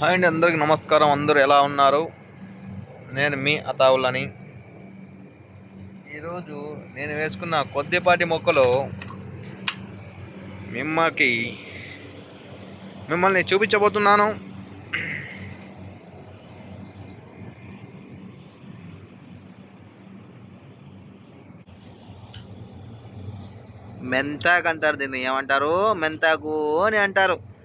Hi అండి అందరికి నమస్కారం. అందరూ ఎలా ఉన్నారు? నేను మీ అతావులని. ఈరోజు నేను వేసుకున్న కొద్దిపాటి మొక్కలు మిమ్మకి మిమ్మల్ని చూపించబోతున్నాను. మెంతాకు అంటారు దీన్ని. ఏమంటారు? మెంతాకు అని అంటారు.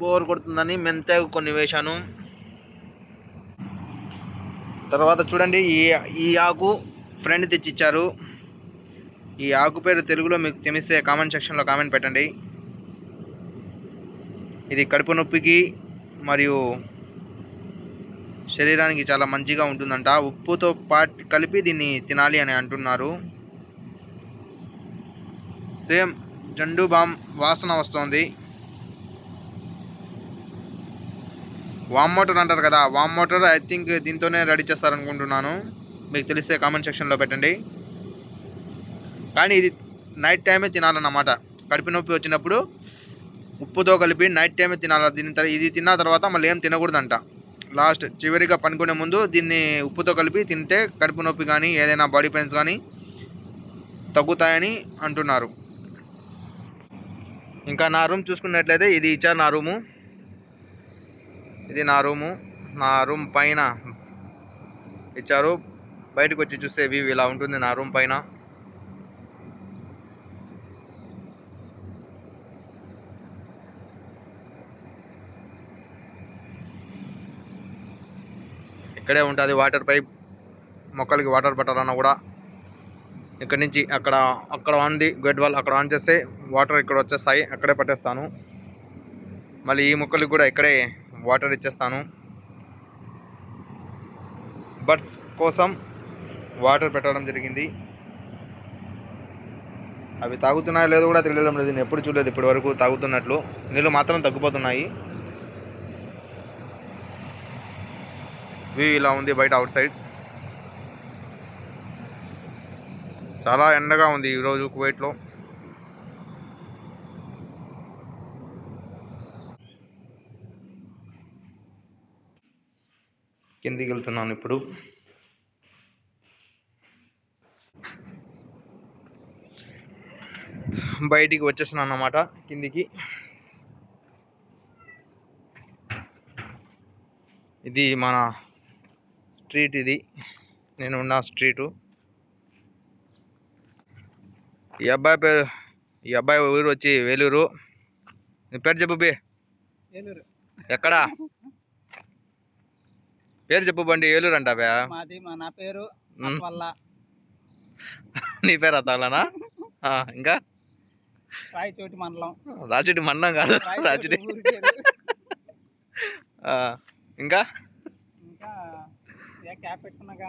బోర్ కొడుతుందని మెంతాకు కొన్ని వేశాను. తర్వాత చూడండి ఈ ఈ ఆకు ఫ్రెండ్ తెచ్చిచ్చారు. ఈ ఆకు పేరు తెలుగులో మీకు తెలిస్తే కామెంట్ సెక్షన్లో కామెంట్ పెట్టండి. ఇది కడుపు నొప్పికి మరియు శరీరానికి చాలా మంచిగా ఉంటుందంట. ఉప్పుతో పాటు కలిపి దీన్ని తినాలి అని అంటున్నారు. సేమ్ జండు బామ్ వాసన వస్తుంది. వామ్ మోటార్ అంటారు కదా వామ్ మోటార్ ఐ థింక్ దీంతోనే రెడీ చేస్తారనుకుంటున్నాను. మీకు తెలిస్తే కామెంట్ సెక్షన్లో పెట్టండి. కానీ ఇది నైట్ టైమే తినాలన్నమాట. కడుపు నొప్పి వచ్చినప్పుడు ఉప్పుతో కలిపి నైట్ టైమే తినాలి. దీని ఇది తిన్న తర్వాత మళ్ళీ ఏం తినకూడదంట. లాస్ట్ చివరిగా పనుకునే ముందు దీన్ని ఉప్పుతో కలిపి తింటే కడుపు నొప్పి కానీ ఏదైనా బాడీ పెయిన్స్ కానీ తగ్గుతాయని అంటున్నారు. ఇంకా నా రూమ్ చూసుకున్నట్లయితే ఇది ఇచ్చారు నా రూము. ఇది నా రూము. నా రూమ్ పైన ఇచ్చారు. బయటకు వచ్చి చూస్తే వ్యూ ఇలా ఉంటుంది నా రూమ్ పైన. ఇక్కడే ఉంటుంది వాటర్ పైప్. మొక్కలకి వాటర్ పెట్టాలన్నా కూడా. ఇక్కడ నుంచి అక్కడ అక్కడ ఉంది గెడ్ వాల్ అక్కడ ఆన్ చేస్తే వాటర్ ఇక్కడ వచ్చేస్తాయి. అక్కడే పట్టేస్తాను. మళ్ళీ ఈ మొక్కలకి కూడా ఇక్కడే వాటర్ ఇచ్చేస్తాను. బర్డ్స్ కోసం వాటర్ పెట్టడం జరిగింది. అవి తాగుతున్నాయో లేదో కూడా తెలియడం లేదు. నేను ఎప్పుడు చూడలేదు ఇప్పటి వరకు తాగుతున్నట్లు. నీళ్ళు మాత్రం తగ్గిపోతున్నాయి. వ్యూ ఇలా ఉంది బయట అవుట్ సైడ్. చాలా ఎండగా ఉంది ఈరోజు కువైట్లో. కిందికి వెళ్తున్నాను ఇప్పుడు. బయటికి వచ్చేస్తున్నాను అన్నమాట కిందికి. ఇది మన స్ట్రీట్ ఇది. నేను ఉన్న స్ట్రీటు. ఈ అబ్బాయి పేరు ఈ అబ్బాయి ఊరు వచ్చి వేలూరు. నీ పేరు చెప్పు బే. ఎక్కడా? పేరు చెప్పు బండి ఏలూరు అంటావా? మాది మా నా పేరు నీ పేరు అతాలనా ఆ, ఇంకా? రాయచోటి మండలం. రాచుడి మండం కాదు. ఆ, ఇంకా? ఇంకా క్యాప్ పెట్టుకున్నాగా?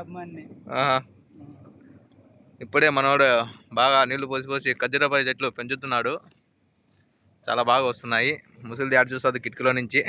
అభిమాని. ఇప్పుడే మనోడు బాగా నీళ్ళు పోసి పోసి ఖర్జూరపాయ చెట్లు పెంచుతున్నాడు. చాలా బాగా వస్తున్నాయి. ముసలిది ఆడు చూస్తుంది కిటికీలో నుంచి.